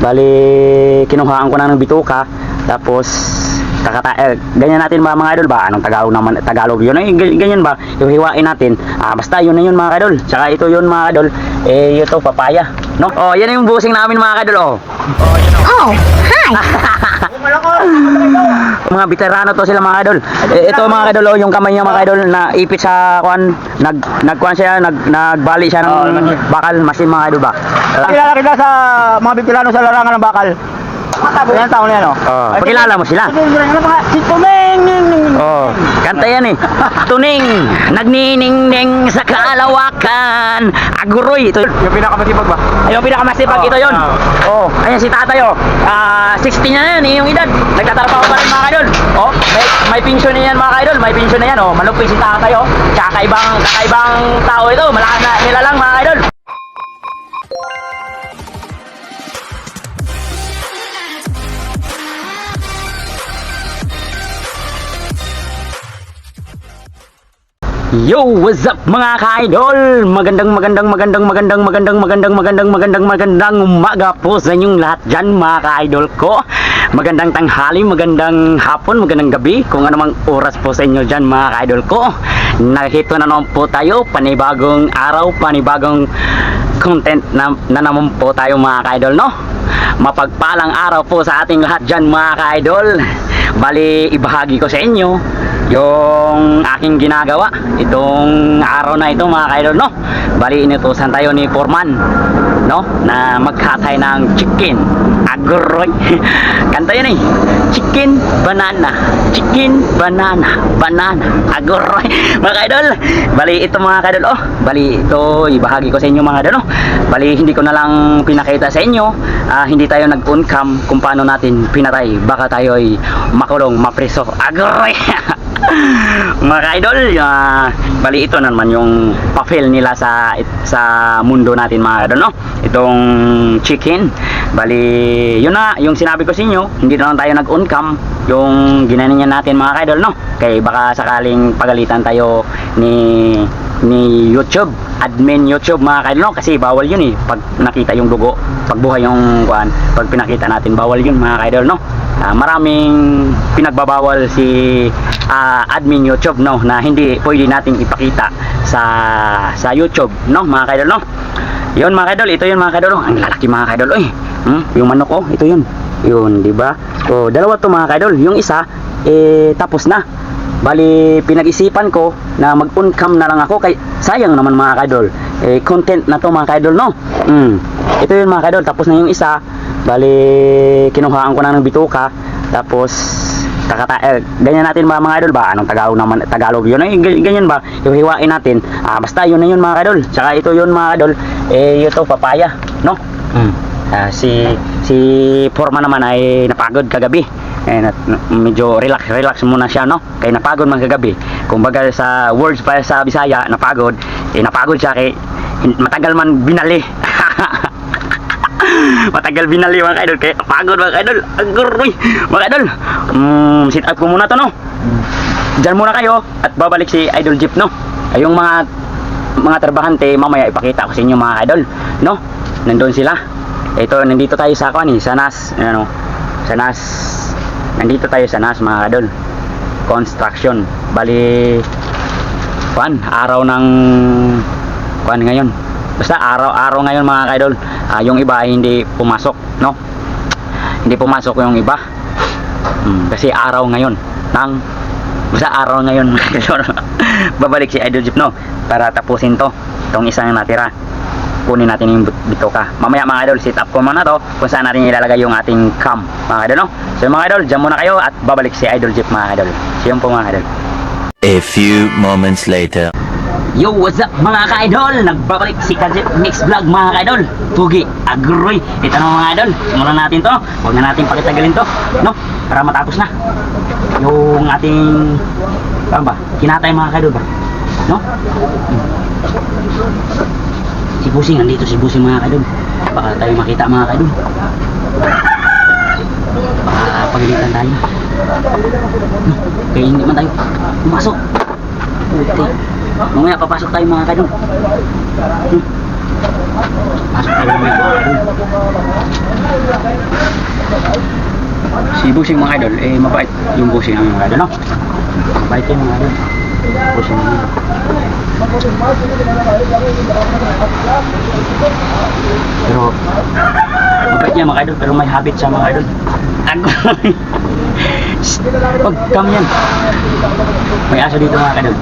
Bali, kinuhaan ko na ng bituka. Tapos, kakata eh, ganyan natin ba mga idol ba? Anong Tagalog naman? Tagalog yun. Eh, ganyan ba? Ihiwain natin. Ah, basta yun na yun mga idol. Tsaka ito yun mga idol. Eh, ito, papaya. No? Oh, yan yung busing namin mga idol. Oh. Oh, hi! mga veterano to sila mga idol. Eh, ito mga idol, oh, yung kamay niya mga idol na ipit sa kuan, nag nagkuan siya, nag nagbali siya ng bakal masin mga idol ba. Kilala kita sa mga bipilano sa larangan ng bakal. Ilan taon na yan, oh? Oh, pakilala mo sila. Si Tumeng! Oh, kanta yan eh. Tuning, nagniningning sa kalawakan. Aguroy, ito. Yung pinakamatibag ba? Ayun pinakamasipag Oh, ito yon. oh. Oh, ayan si tatay oh. Ah, 60 na yan, eh, yung edad. Nagtatrabaho pa rin mga idol. Oh, may may pension na yan mga idol, may pension na yan oh. Malupit si tatay oh. Kakaibang kakaibang tao ito, malakas na nila lang mga idol. Yo, what's up mga ka-idol? Magandang magandang magandang magandang magandang magandang magandang magandang magandang umaga po sa inyong lahat dyan mga ka-idol ko. Magandang tanghali, magandang hapon, magandang gabi, kung anumang oras po sa inyo dyan mga ka-idol ko. Nakikita na naman po tayo, panibagong araw, panibagong content na, na naman po tayo mga ka-idol, no? Mapagpalang araw po sa ating lahat dyan mga ka-idol. Bali, ibahagi ko sa inyo yung aking ginagawa itong araw na ito mga kaidol no? Bali inutusan tayo ni Foreman no? Na magkatay ng chicken. Agroy. Kanta yun eh. Chicken banana. Chicken banana. Banana. Agroy. Mga kaidol bali ito mga kaidol oh. Bali ito ibahagi ko sa inyo mga kaidol no? Bali hindi ko na lang pinakita sa inyo. Ah, hindi tayo nag-on cam kung paano natin pinatay. Baka tayo ay makulong mapreso. Agroy mga idol uh, bali ito naman yung papel nila sa sa mundo natin mga idol no? Itong chicken. Bali yun na yung sinabi ko sa inyo hindi na lang tayo nag on cam yung ginanyan natin mga idol no? Kay baka sakaling pagalitan tayo ni ni YouTube admin YouTube mga no? Kasi bawal yun eh. Pag nakita yung dugo pag buhay yung kuan pag pinakita natin bawal yun mga idol no? Ah, maraming pinagbabawal si ah, admin YouTube no? Na hindi pwede nating ipakita sa sa YouTube no? Mga kaidol no? Yun mga kaidol ito yun mga kaidol oh. ang lalaki mga kaidol oy. Hmm? yung manok oh ito yun. Yun di ba? So dalawa to mga kaidol. Yung isa eh tapos na bali pinag-isipan ko na mag-on cam na lang ako. Kay sayang naman mga kaidol. Eh content na to mga kaidol no? Hmm. ito yun mga kaidol tapos na yung isa. Bali kinuhaan ko na ng bituka tapos kakata eh, ganyan natin ba mga idol ba? Anong Tagalog naman Tagalog yun eh, ganyan ba? Hihiwain natin. Ah, basta yun na yun mga idol tsaka ito yun mga idol eh ito papaya no? Mm. Ah, si si Forma naman ay napagod kagabi. Na, na- medyo relax relax muna siya no? Kaya napagod man kagabi. Kumbaga sa words pa sa Bisaya napagod. Eh napagod siya kay matagal man binali. Matagal binali mga idol kaya pagod mga idol aguroy mga idol mm, sit up ko muna to no? Diyan muna kayo at babalik si Idol Jeep no? Ay mga mga trabahante mamaya ipakita ko sa inyo mga idol no? Nandun sila ito nandito tayo sa kwan eh, sa NAS ano sa NAS nandito tayo sa NAS mga idol construction. Bali kwan araw ng kwan ngayon. Basta araw-araw ngayon mga idol ah, yung iba hindi pumasok no? Hindi pumasok yung iba. Hmm, kasi araw ngayon ng basta araw ngayon mga idol. babalik si Idol Jeep no? Para tapusin to itong isang natira kunin natin yung bit- bituka mamaya mga idol sit up ko muna to kung saan natin ilalagay yung ating cam mga idol no so mga idol dyan muna kayo at babalik si Idol Jeep mga idol so yun po mga idol A few moments later. Yo, what's up mga ka-idol? Nagbabalik si Kajip Mix Vlog mga ka-idol. Pugi, agroy. Ito na mga idol. Simulan natin to. Huwag na natin pakitagalin to. No? Para matapos na. Yung ating... Ano ba? Kinatay mga ka-idol ba? No? Hmm. Si Busing, andito si Busing mga ka-idol. Baka tayo makita mga ka-idol. Baka pagalitan tayo. No? Kaya hindi man tayo pumasok. Puti. Mamaya papasok tayo mga kadol. Hmm. Pasok tayo mga kadol. si Busing mga idol, eh mabait yung Busing namin mga idol, no? Mabait yung mga idol. Busing namin. Pero, mabait niya mga idol, pero may habit siya mga idol. Ano? Pag kam yan. May aso dito mga idol.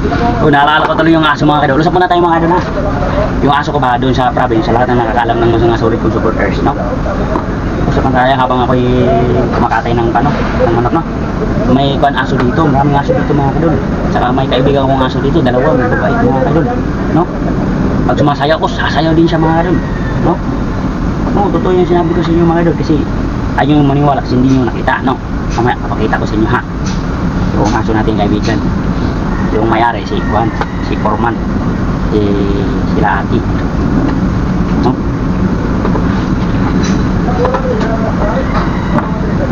O, naalala ko tuloy yung aso mga idol. Usap muna tayo mga idol ha. Yung aso ko ba doon sa province, sa lahat na nakakaalam ng mga solid kong supporters, no? Usapan tayo habang ako'y kumakatay ng ano, ng manok, no? May ban aso dito, maraming aso dito mga kadol. Saka may kaibigan kong aso dito, dalawa, may babae mga kadol, no? Pag sumasayaw ko, sasayaw din siya mga kadol, no? No, totoo yung sinabi ko sa inyo mga kadol kasi ayaw yung maniwala kasi hindi nyo nakita, no? Mamaya, papakita ko sa inyo ha. Yung aso natin kaibigan. Yung mayari, si Juan, si Forman, si sila ati.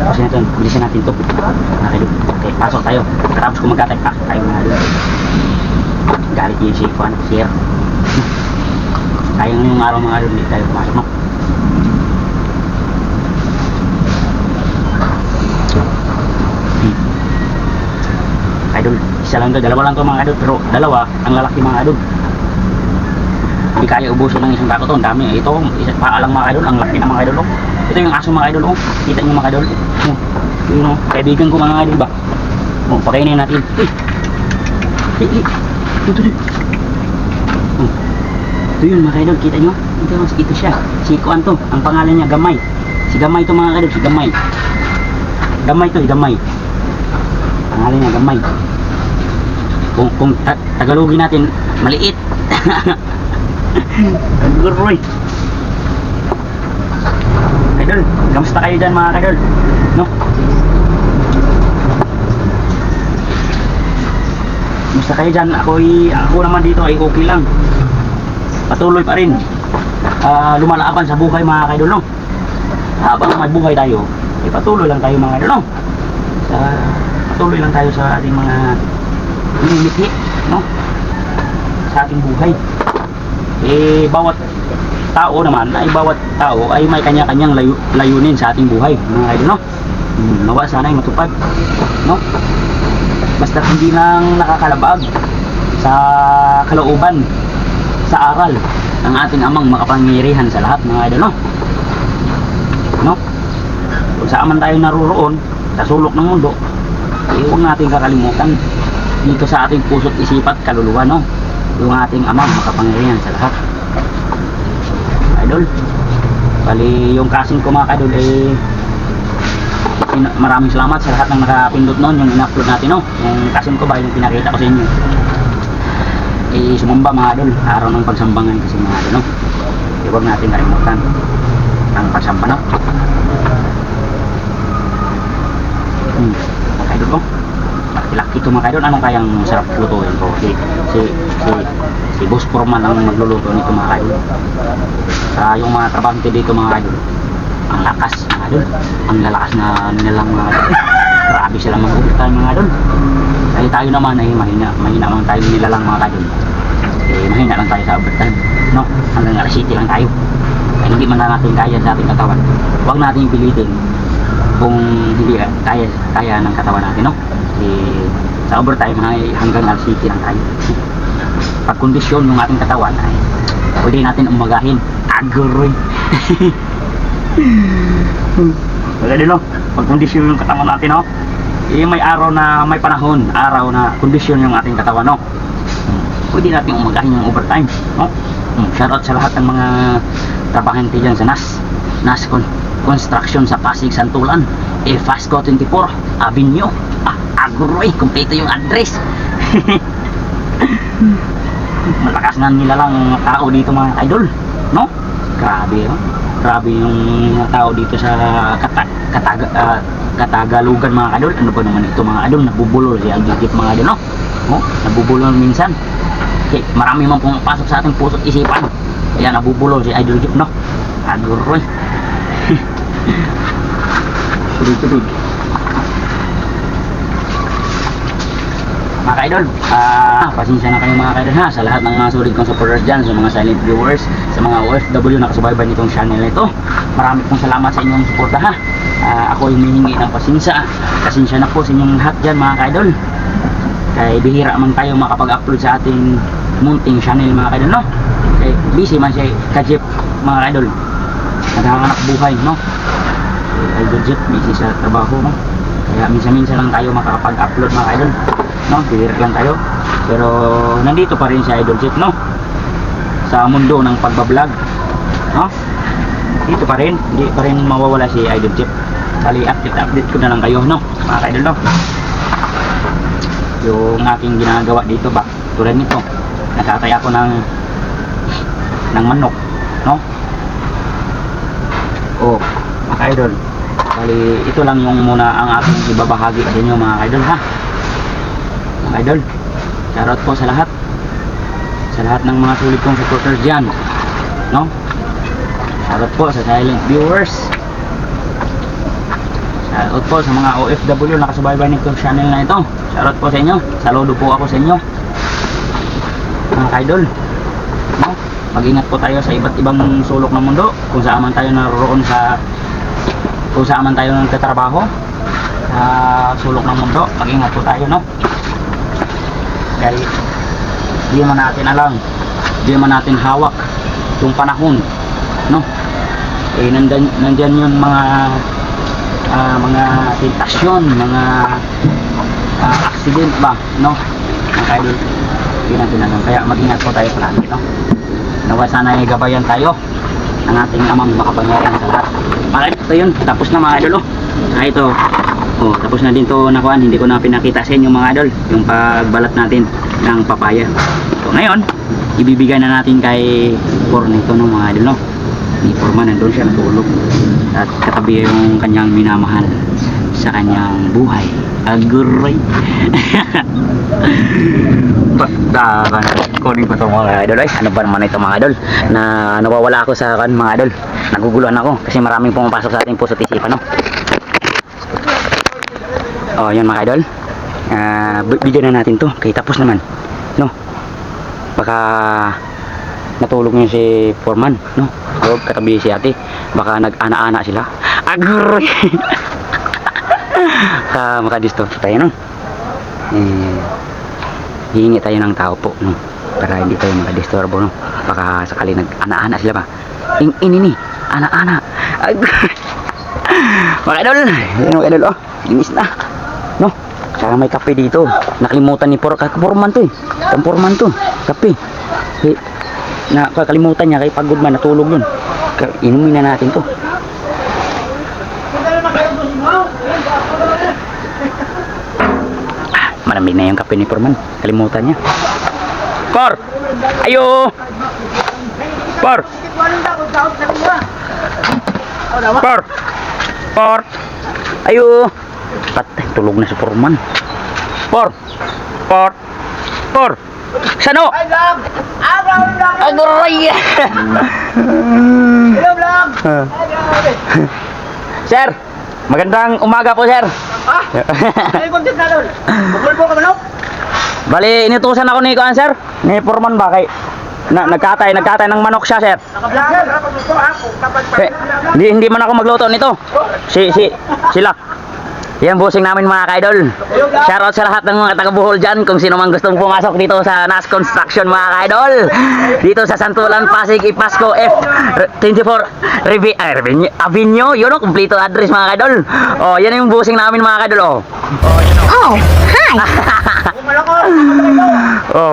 Kasi natin, bilisan natin to. Okay, pasok tayo. Tapos kung magkatay pa, tayo na galit yung si Juan, sir. Sayang yung araw mga hindi tayo pumasok? Hmm. Idol, isa lang to, dalawa lang to mga idol, pero dalawa, ang lalaki mga idol. Hindi kaya ubusin ng isang bako to, ang dami. Ito, isa, paa lang mga idol, ang laki ng mga idol. Oh. Ito yung aso mga idol, oh. Kita niyo mga idol. Oh. Yun, oh. Kaibigan ko mga idol ba? Oh, pakainin natin. Uy! Hey, hey. Ito, ito. Oh. Ito yun mga idol, kita nyo? Ito, ito siya. Si Kuan to, ang pangalan niya Gamay. Si Gamay to mga idol, si Gamay. Gamay to, si Gamay. Pangalan niya Gamay. Kung, kung ta Tagalogin natin, maliit. Guroy. Idol, kamusta kayo dyan mga idol? No? Kamusta kayo dyan? Ako'y, ako naman dito ay okay lang. Patuloy pa rin. Ah, lumalaban sa buhay mga idol, no? Habang may buhay tayo, eh, patuloy lang tayo mga idol, no? Sa, patuloy lang tayo sa ating mga minimiti, no? Sa ating buhay eh bawat tao naman ay bawat tao ay may kanya-kanyang layu, layunin sa ating buhay mga idol no? Hmm, nawa sana ay matupad no? Basta hindi lang nakakalabag sa kalooban sa aral ng ating amang makapangyarihan sa lahat mga idol no? No? Kung saan man tayo naroroon sa sulok ng mundo eh, huwag natin kakalimutan dito sa ating puso't isipat kaluluwa no yung ating amang makapangyarihan sa lahat. Idol bali yung casting ko mga idol eh maraming salamat sa lahat ng nakapindot noon yung in-upload natin no? Yung casting ko ba yung pinakita ko sa inyo. Eh sumamba mga idol araw ng pagsambangan kasi mga idol no? Eh, huwag natin kalimutan ang pagsamba no hmm. mga idol ko laki to mga idol anong kayang sarap lutuin ko? Si si si si boss Foreman ang magluluto nito mga idol sa yung mga trabahante dito mga idol ang lakas mga idol ang lalakas na nilang mga idol grabe sila overtime mga idol kaya tayo naman ay mahina. Mahina lang tayo nilalang mga idol eh mahina lang tayo sa overtime no? Hanggang alas 7 lang tayo. Kaya hindi man na natin kaya sa ating katawan. Huwag natin pilitin kung hindi kaya kaya ng katawan natin no? Eh, sa overtime ay hanggang 7 lang tayo. Pag kondisyon ng ating katawan ay pwede natin umagahin. Aguroy Maganda no? Pag kondisyon yung katawan natin no? Eh, may araw na may panahon araw na kondisyon yung ating katawan no? Pwede natin umagahin yung overtime no? Hmm, shoutout sa lahat ng mga trabahante dyan sa NAS NAS Con Construction sa Pasig Santulan. Eh Fasco 24 Avenue. Ah, Agroy kompleto yung address. Malakas na nila lang mga tao dito mga idol no? Grabe no? Grabe yung mga tao dito sa kata, kataga, ah, katagalugan mga idol. Ano ba naman ito mga idol? Nabubulol si Agigit mga idol no? No? Nabubulol minsan. Okay, marami man pumapasok sa ating puso't isipan. Kaya nabubulol si Idol Jeep, no? Aguroy. Tuloy-tuloy. mga kaidol, ah, pasensya na kayo mga kaidol ha, sa lahat ng mga sulit kong supporters dyan, sa mga silent viewers, sa mga OFW na kasubaybay nitong channel na ito. Marami pong salamat sa inyong suporta ha. Ah, ako yung humihingi ng pasensya. Pasensya na po sa inyong lahat dyan mga kaidol. Kay bihira man tayo makapag-upload sa ating munting channel mga kaidol, no? Kay busy man siya kajip mga kaidol. Naghahanap buhay, no? Idol Jeep, busy sa trabaho, no? Kaya minsan-minsan lang tayo makakapag-upload mga idol. No, bihira lang tayo. Pero nandito pa rin si Idol Jeep, no? Sa mundo ng pagbablog. No? Dito pa rin, hindi pa rin mawawala si Idol Jeep. Bali, update-update ko na lang kayo, no? Mga idol, no? Yung aking ginagawa dito ba, tulad nito. Nakatay ako ng ng manok, no? Oh, mga idol. Bali, ito lang yung muna ang aking ibabahagi sa inyo mga idol ha. Mga idol, shoutout po sa lahat. Sa lahat ng mga sulit kong supporters dyan. No? Shoutout po sa silent viewers. Shoutout po sa mga OFW na kasubaybay nitong channel na ito. Shoutout po sa inyo. Saludo po ako sa inyo. Mga idol. Mag-ingat po tayo sa iba't ibang sulok ng mundo. Kung saan man tayo naroon sa kung saan man tayo nagtatrabaho sa sulok ng mundo. Mag-ingat po tayo, no? Dahil di man natin alam, di man natin hawak yung panahon, no? Eh, nandyan, nandyan yung mga ah, mga tentasyon, mga ah, accident ba, no? Mga idol, natin alam. Kaya mag-ingat po tayo palagi, no? Nawa sana ay gabayan tayo ng ating amang makapangyarihan sa lahat. Idol, ito yun. Tapos na mga idol, oh. Ah, ito. Oh, tapos na din to nakuan. Hindi ko na pinakita sa inyo mga idol. Yung pagbalat natin ng papaya. So, ngayon, ibibigay na natin kay Cornito no mga idol, no? Ni Forman, nandun siya natulog. At katabi yung kanyang minamahal sa kanyang buhay. Aguray. Pagdakan. Kunin ko to mga idol. Ay, ano ba naman ito mga idol? Na nawawala ako sa kan mga idol. Naguguluhan ako kasi maraming pumapasok sa ating puso't isipan, no? Oh, yun mga idol. Ah, bi- bigyan na natin to. Kaya tapos naman. No? Baka natulog niya si Foreman, no? Katabi si ate. Baka nag-ana-ana sila. Aguray. ka makadisturb tayo, no? Eh, hihingi tayo ng tao po, no? Para hindi tayo makadisturbo, no? Baka sakali nag-ana-ana sila ba? In inini, ana-ana. Mga idol, yun mga oh, linis na. No? Saka may kape dito. Nakalimutan ni Por, Porman to eh. Porman to, kape. Eh, na kakalimutan niya kay pagod man natulog yun. Inumin na natin to. Ah, Malamig na yung kape ni Porman. Kalimutan niya. Por! Ayo! Por! Por! Por! Ayo! Patay, tulog na si Porman. Por! Por! Por! Sano? Agoy! sir! Magandang umaga po, sir. Ay, content na doon. Bukul po ka manok. Bali, inutusan ako ni Kuan, sir. Ni Porman ba kay na, nagkatay, nagkatay ng manok siya, sir. Naka-vlog sir. Kapag gusto kung kapag Eh, hindi, hindi man ako magluto nito. Si, si, sila. Yan busing namin mga kaidol. Shoutout sa lahat ng mga taga Bohol dyan kung sino man gustong pumasok dito sa NAS Construction mga kaidol. Dito sa Santulan, Pasig, Ipasco, F24 Revi ay, Revenue, Avenue. Yun o, kompleto address mga kaidol. Oh, yan yung busing namin mga kaidol. Oh, Oh, hi. malakot. oh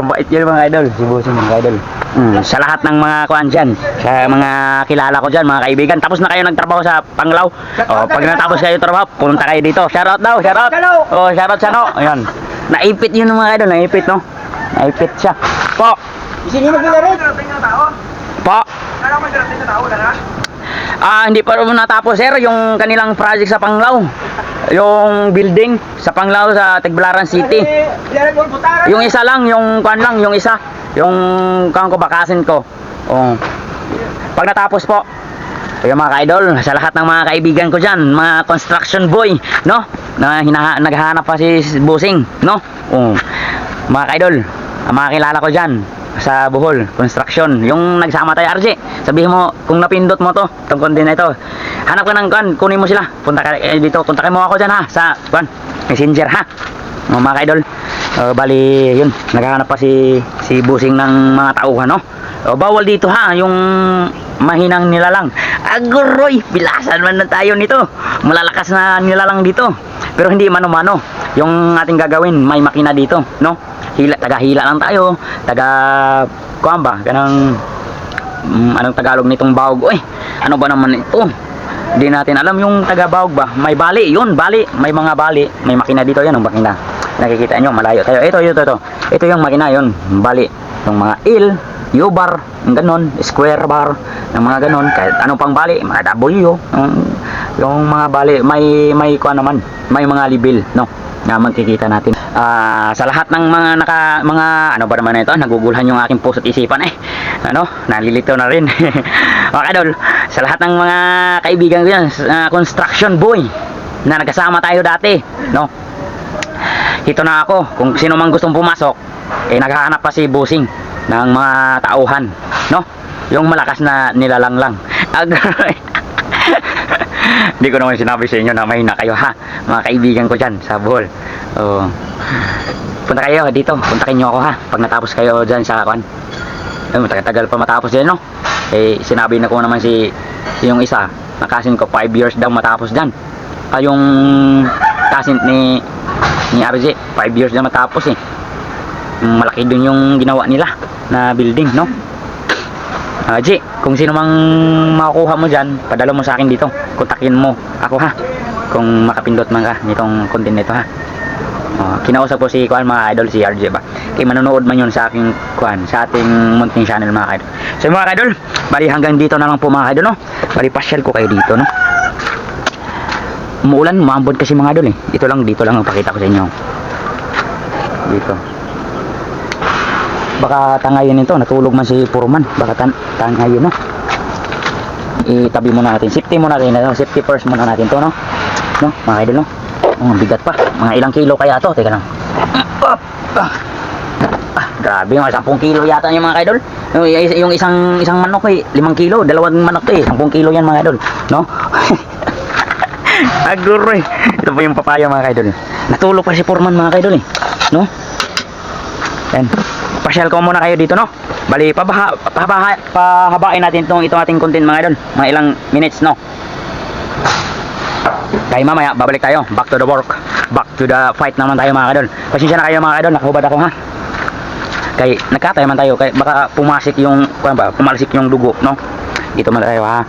bait yun mga idol. Si busing mga idol. Mm, sa lahat ng mga kuan dyan, sa mga kilala ko dyan, mga kaibigan. Tapos na kayo nagtrabaho sa Panglaw. Oh, pag natapos kayo trabaho, pumunta kayo dito. Shoutout daw, shoutout. Oh, shoutout sa no. Ayun. Naipit yun mga idol, naipit no. Naipit siya. Po, Isinino mo rin. po. Kala mo darating na tao Ah, hindi pa rin natapos sir yung kanilang project sa Panglao. Yung building sa Panglao sa Tagbilaran City. Yung isa lang, yung kuan lang, yung isa. Yung kang ko bakasin ko. Oh. Pag natapos po, yung mga ka-idol, sa lahat ng mga kaibigan ko dyan, mga construction boy, no? Na hinaha, naghahanap pa si Busing, no? Oh. mga kaidol, ang mga kilala ko dyan sa Bohol, construction, yung nagsama tayo RJ, sabihin mo, kung napindot mo to, itong content na ito, hanap ka ng kan, kunin mo sila, punta ka eh, dito, kontakin mo ako dyan ha, sa, kan, messenger ha, mga mga kaidol, Uh, bali, yun, naghahanap pa si, si busing ng mga tauhan, no? Uh, bawal dito ha, yung mahinang nilalang. Aguroy, bilasan man na tayo nito. Malalakas na nilalang dito. Pero hindi mano-mano. Yung ating gagawin, may makina dito, no? Hila, taga hila lang tayo. Taga, kuwan ba? Ganang, mm, anong Tagalog nitong bawg? Uy, ano ba naman ito? Hindi natin alam yung taga bawg ba? May bali, yun, bali. May mga bali. May makina dito, yan ang makina. Nakikita nyo, malayo tayo. Ito, ito, ito. Ito yung makina, yun, bali. Yung mga il, U-bar, yung ganon, square bar, yung mga ganon, kahit anong pang bali, mga W, yung, yung mga bali, may, may kuha naman, may mga libil, no? na magkikita natin. Ah, sa lahat ng mga naka mga ano ba naman ito, nagugulhan yung aking puso at isipan eh. Ano, nalilito na rin. mga kadol, sa lahat ng mga kaibigan ko yan, ah, construction boy na nagkasama tayo dati, no? Ito na ako, kung sino mang gustong pumasok, eh naghahanap pa si Busing ng mga tauhan, no? Yung malakas na nilalang lang. Agroy. Hindi ko naman sinabi sa inyo na may na kayo ha, mga kaibigan ko dyan sa Bohol. Oh. Punta kayo dito, puntakin nyo ako ha, pag natapos kayo dyan sa kwan. Eh, matagal pa matapos din no? Eh, sinabi na ko naman si yung isa, nakasin ko 5 years daw matapos dyan. Ah, yung kasin ni ni RJ, 5 years na matapos eh. Malaki din yung ginawa nila na building, no? Ah, G, kung sino mang makukuha mo dyan, padala mo sa akin dito. Kontakin mo ako ha. Kung makapindot man ka nitong content nito ha. Oh, kinausap ko si Kuan mga idol si RJ ba. Kay manonood man yun sa aking Kuan, sa ating munting channel mga idol. So mga idol, bali hanggang dito na lang po mga idol no. Bali pasyal ko kayo dito no. Umuulan, umambod kasi mga idol eh. Ito lang, dito lang ang pakita ko sa inyo. Dito. Baka tangayin ito, natulog man si Purman. Baka tan tangayin no. Itabi muna natin. Safety muna natin. No? Safety first muna natin to no. No, mga idol no. Oh, ang bigat pa. Mga ilang kilo kaya to? Teka lang. Ah, ah. Ah, grabe, mga 10 kilo yata yung mga idol. Yung, isang isang manok eh, 5 kilo, dalawang manok eh, 10 kilo yan mga idol, no? Aguroy. Ito po yung papaya mga idol. Natulog pa si Foreman mga idol eh, no? Yan. Pasyal ko muna kayo dito, no? Bali, pabaha, pabaha, pahabain natin itong, itong ating content mga idol. Mga ilang minutes, no? Kaya mamaya, babalik tayo. Back to the work. Back to the fight naman tayo mga idol. Pasensya na kayo mga idol, nakahubad ako ha. Kay nagkatay man tayo, kay baka pumasik yung, kuwan ba, pumalsik yung dugo, no? Dito man tayo ha.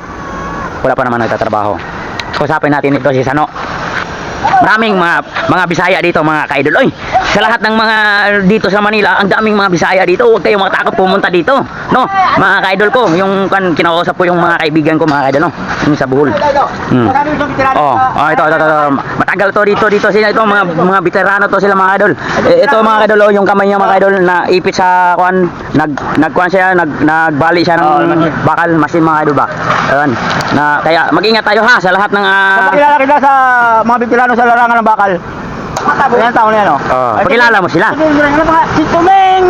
Wala pa naman nagtatrabaho. Kusapin natin ito si Sano. Maraming mga mga Bisaya dito mga kaidol. Oy, sa lahat ng mga dito sa Manila, ang daming mga Bisaya dito. Huwag kayong matakot pumunta dito. No? Mga kaidol ko, yung kan kinakausap ko yung mga kaibigan ko mga kaidol, no? Yung sa Bohol. Hmm. Oh, oh ito, ito, ito, ito. Matagal to dito, dito sila ito, mga mga veterano to sila mga idol. Eh, ito mga idol, oh, yung kamay niya mga idol na ipit sa kuan, nag nagkuan siya, nag nagbali siya ng bakal masin mga idol ba. Ayun. Na kaya mag-ingat tayo ha sa lahat ng ah, Pakilala kita sa mga bipilano sa larangan ng bakal. Yan taon na yan, oh. Oh, pakilala mo sila. Si Tumeng!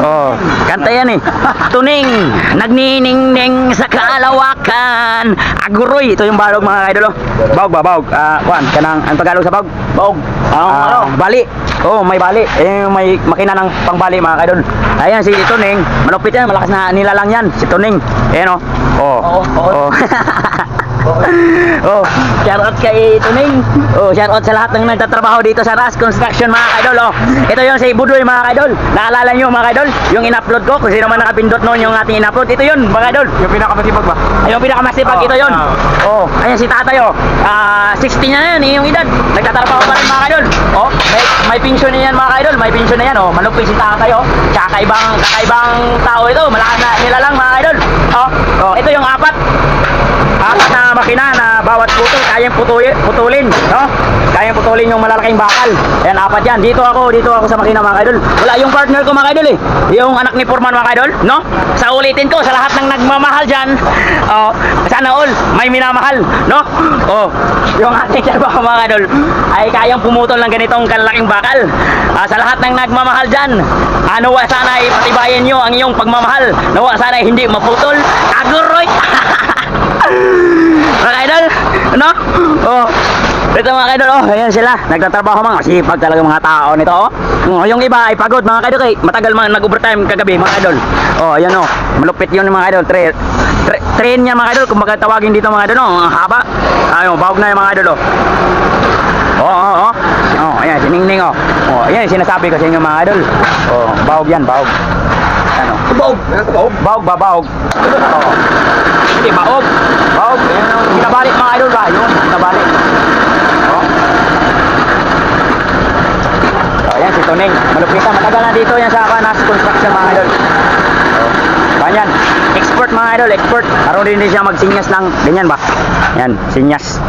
Oh, kanta yan eh. Tuning, nagniningning sa kalawakan. Aguroy, ito yung balog mga idol. oh. Baog ba, baog. Ah, kuan, kanang ang Tagalog sa baog. Baog. Ah, bali. Oh, may bali. Eh, may makina ng pangbali mga idol. Ayan si Tuning, malupit yan, malakas na nilalang yan. Si Tuning. Ayan oh. Oh. Oh. oh, shout out kay Tuning. Oh, shout out sa lahat ng nagtatrabaho dito sa Ras Construction mga idol. Oh, ito yung si Budoy mga idol. Naalala nyo mga idol, yung in-upload ko, kung sino man nakapindot noon yung ating in-upload, ito yun mga idol. Yung pinakamatipag ba? Yung pinakamasipag Oh, ito yun. oh. Oh, ayan si tatay oh. Ah, 60 na yan eh, yung edad. Nagtatrabaho pa rin mga idol. Oh, may, may pension na yan mga idol. May pension na yan oh. Malupit si tatay oh. Kakaibang kakaibang tao ito. Malakas na nila lang mga idol. Oh, ito yung apat. apat na makina na bawat putol kayang putuli, putulin, no? Kayang putulin yung malalaking bakal. Ayan, apat yan. Dito ako, dito ako sa makina mga idol. Wala yung partner ko mga idol eh. Yung anak ni Foreman mga idol, no? Sa ulitin ko, sa lahat ng nagmamahal dyan, oh, sana all, may minamahal, no? Oh, yung ating trabaho mga idol, ay kayang pumutol ng ganitong kalaking bakal. Ah, sa lahat ng nagmamahal dyan, ano wa sana ay patibayan nyo ang iyong pagmamahal. Nawa sana ay hindi maputol. Aguroy! mga idol, ano? Oh, ito mga idol, oh, ayan sila. Nagtatrabaho mga sipag talaga mga tao nito, oh. Oh, yung iba ay pagod mga idol, kay matagal man nag-overtime kagabi mga idol. Oh, ayan oh, malupit yun mga idol. Train, tra- train niya mga idol, kung tawagin dito mga idol, oh, haba. Ayun, bahog na yung mga idol, oh. Oo, oo, oo. Oh, ayan, si Ningning, oh. Oh, ayan, sinasabi ko sa inyo mga idol. Oh, bahog yan, bahog. Ano? Baog. Baog. Bahog ba, bahog? Oo. Hindi, bahog. Bahog. Ayan ang kinabalik mga idol ba? Yung kinabalik. Oh. Oh, ayan si Toneng. Malupitan. Matagal na dito yan sa Kanas Construction mga idol. Oh. Ganyan. Expert mga idol, expert. Araw din din siya magsinyas ng ganyan ba? Yan, sinyas.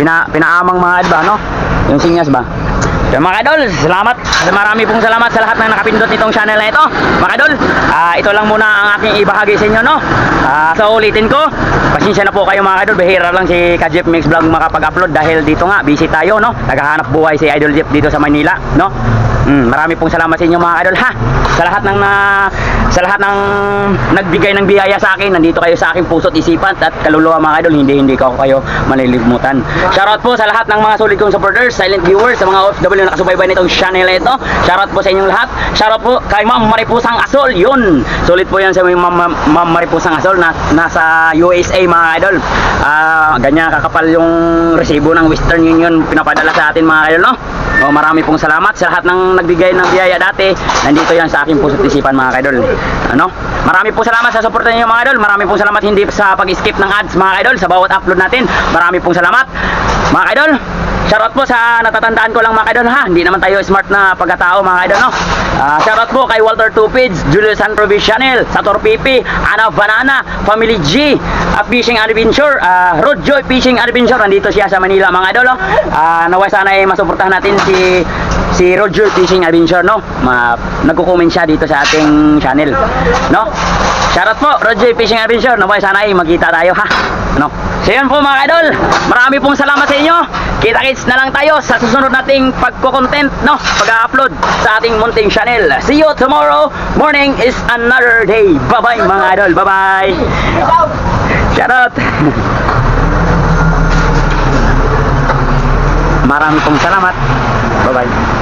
Pina, pinaamang mga idol ba, no? Yung sinyas ba? So, mga idol, salamat. Marami pong salamat sa lahat ng nakapindot nitong channel na ito. Mga idol, ah, ito lang muna ang aking ibahagi sa inyo, no? Ah, so, ulitin ko. Pasensya na po kayo mga idol. Bihira lang si Kajip Mix Vlog makapag-upload dahil dito nga, busy tayo, no? Naghahanap buhay si Idol Jeep dito sa Manila, no? Mm, marami pong salamat sa inyo mga idol, ha? Sa lahat ng na, sa lahat ng nagbigay ng biyaya sa akin, nandito kayo sa aking puso't isipan at kaluluwa mga idol, hindi hindi ko kayo malilimutan. Shoutout po sa lahat ng mga solid kong supporters, silent viewers, sa mga OFW na nakasubaybay nitong channel na ito. Shoutout po sa inyong lahat. Shoutout po kay Ma'am Maripusang Asol, yun. Solid po yan sa Ma'am, Ma'am Maripusang Asol na nasa USA mga idol. Ah, ganyan kakapal yung resibo ng Western Union pinapadala sa atin mga idol, no? O, marami pong salamat sa lahat ng nagbigay ng biyaya dati. Nandito yan sa aking puso't isipan mga idol. Ano? Marami pong salamat sa suporta niyo mga idol. Marami pong salamat hindi sa pag-skip ng ads mga idol sa bawat upload natin. Marami pong salamat. Mga idol, shoutout po sa natatandaan ko lang mga idol ha. Hindi naman tayo smart na pagkatao mga idol no. Ah, shoutout po kay Walter Tupids, Julius Santrovi Chanel, Sator Pipi, Ana Banana, Family G, ah, Fishing Adventure, uh, Road Joy Fishing Adventure. Nandito siya sa Manila mga idol. Oh. Ah, naway sana ay masuportahan natin si si Roger Fishing Adventure no. Ma nagko-comment siya dito sa ating channel. No? Shoutout po Roger Fishing Adventure. Naway sana ay magkita tayo ha. No? So yun po mga idol. Marami pong salamat sa inyo. Kita-kits na lang tayo sa susunod nating pagko-content no, pag-upload sa ating munting channel. See you tomorrow. Morning is another day. Bye-bye mga idol. Bye-bye. Shoutout. Marami pong salamat. Bye-bye.